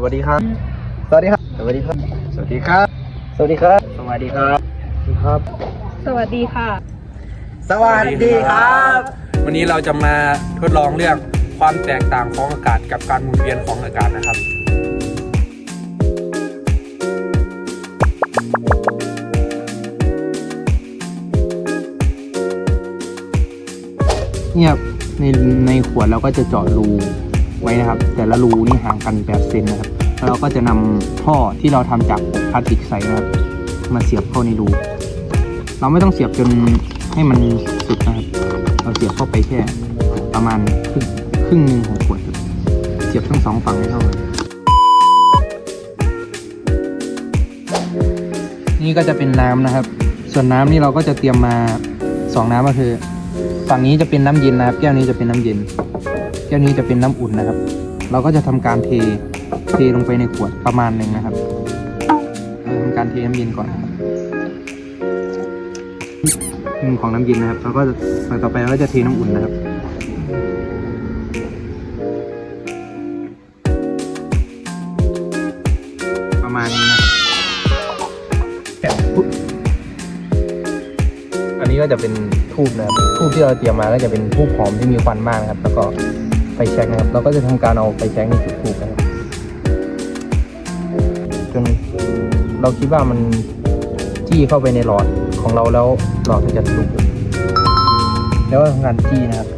สวัสดีครับ สวัสดีครับ สวัสดีครับ สวัสดีครับ สวัสดีครับ สวัสดีครับครับ สวัสดีค่ะ สวัสดีครับ วันนี้เราจะมาทดลองเรื่องความแตกต่างของอากาศกับการหมุนเวียนของอากาศนะครับ เนี่ยในในขวดเราก็จะเจาะรู ไว้นะครับ แต่ละรูนี่ห่างกัน8เซนนะครับแล้วเราก็จะนำท่อที่เราทำจากพลาสติกใสนะครับ มาเสียบเข้าในรู เราไม่ต้องเสียบจนให้มันสุดนะครับ เราเสียบเข้าไปแค่ประมาณครึ่งครึ่งหนึ่งของขวดเสียบทั้งสองฝั่งให้เท่ากันนี่ก็จะเป็นน้ำนะครับ ส่วนน้ำนี่เราก็จะเตรียมมาสองน้ำก็คือ ฝั่งนี้จะเป็นน้ำเย็นนะครับ แก้วนี้จะเป็นน้ำเย็น แก้วนี้จะเป็นน้ำอุ่นนะครับ เราก็จะทำการเทเทลงไปในขวดประมาณหนึ่งนะครับเราทำการเทน้ำเย็นก่อนนะครับหนึ่งของน้ำเย็นนะครับเราก็จะต่อไปเราก็จะเทน้ำอุ่นนะครับประมาณนี้นะครับอันนี้ก็จะเป็นทูบนะครับทูบที่เราเตรียมมาก็จะเป็นทูบหอมที่มีควันมากนะครับ แล้วก็ ฟแช็กนะครับ เราก็จะทำการเอาไฟแช็กนี่จุดทูบนะครับจนเราคิดว่ามันจี้เข้าไปในหลอดของเราแล้วหลอดมันจะทะลุแล้วก็ทำการจี้นะครับ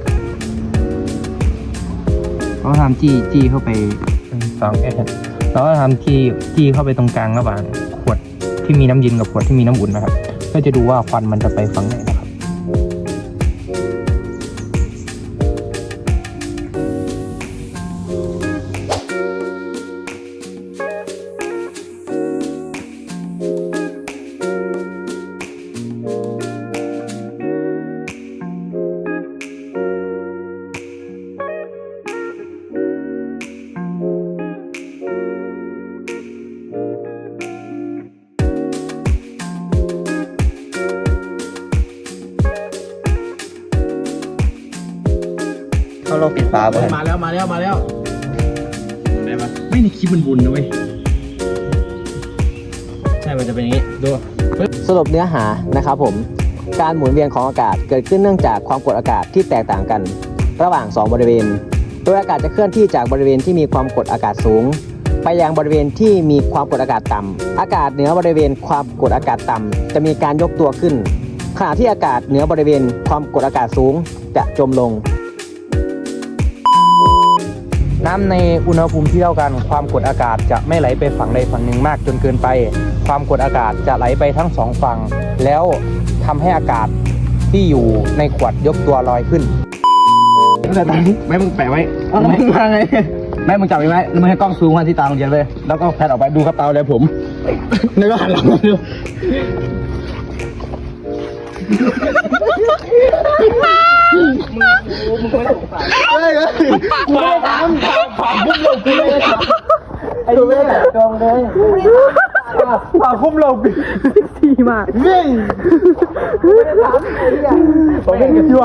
เราก็ทำจี้จี้เข้าไปหนึ่งสองเอ็ดเราก็ทำจี้จี้เข้าไปตรงกลางระหว่างขวดที่มีน้ำเย็นกับขวดที่มีน้ำอุ่นนะครับเพื่อจะดูว่าควันมันจะไปฝั่งไหน นะครับเขาลองปิดฝาไปมาแล้วมาแล้วมาแล้วได้ปะไม่ในคลิปมันบุญนะเว้ยใช่มันจะเป็นอย่างนี้ดูสรุปเนื้อหานะครับผมการหมุนเวียนของอากาศเกิดขึ้นเนื่องจากความกดอากาศที่แตกต่างกัน ระหว่าง 2 บริเวณ โดยอากาศจะเคลื่อนที่จากบริเวณที่มีความกดอากาศสูง ไปยังบริเวณที่มีความกดอากาศต่ำอากาศเหนือบริเวณความกดอากาศต่ำจะมีการยกตัวขึ้นขณะที่อากาศเหนือบริเวณความกดอากาศสูงจะจมลง น้ำในอุณหภูมิที่เท่ากัน ความกดอากาศจะไม่ไหลไปฝั่งใดฝั่งหนึ่งมากจนเกินไป ความกดอากาศจะไหลไปทั้งสองฝั่ง แล้วทำให้อากาศที่อยู่ในขวดยกตัวลอยขึ้นแต่ตอนนี้ไม่มึงแปะไว้ไม่มาไงไม่มึงจับไว้ไหมแล้วมึงให้กล้องซูมมาที่ตาโรงเรียนเลยแล้วก็แพนออกไปดูครับตาเลยผมแล้วก็หันหลังมาดูมึงไม่สงสัยเลยกูไม่ได้ทำผ่านพุ่มลงกูไม่ได้ทำไอ้ ดูไม่ได้ตรงเลยผ่ากคุ้มลงปีมากวิ่งกูไม่ได้ทำอ้เหี้ยผมเล่นกับที่ว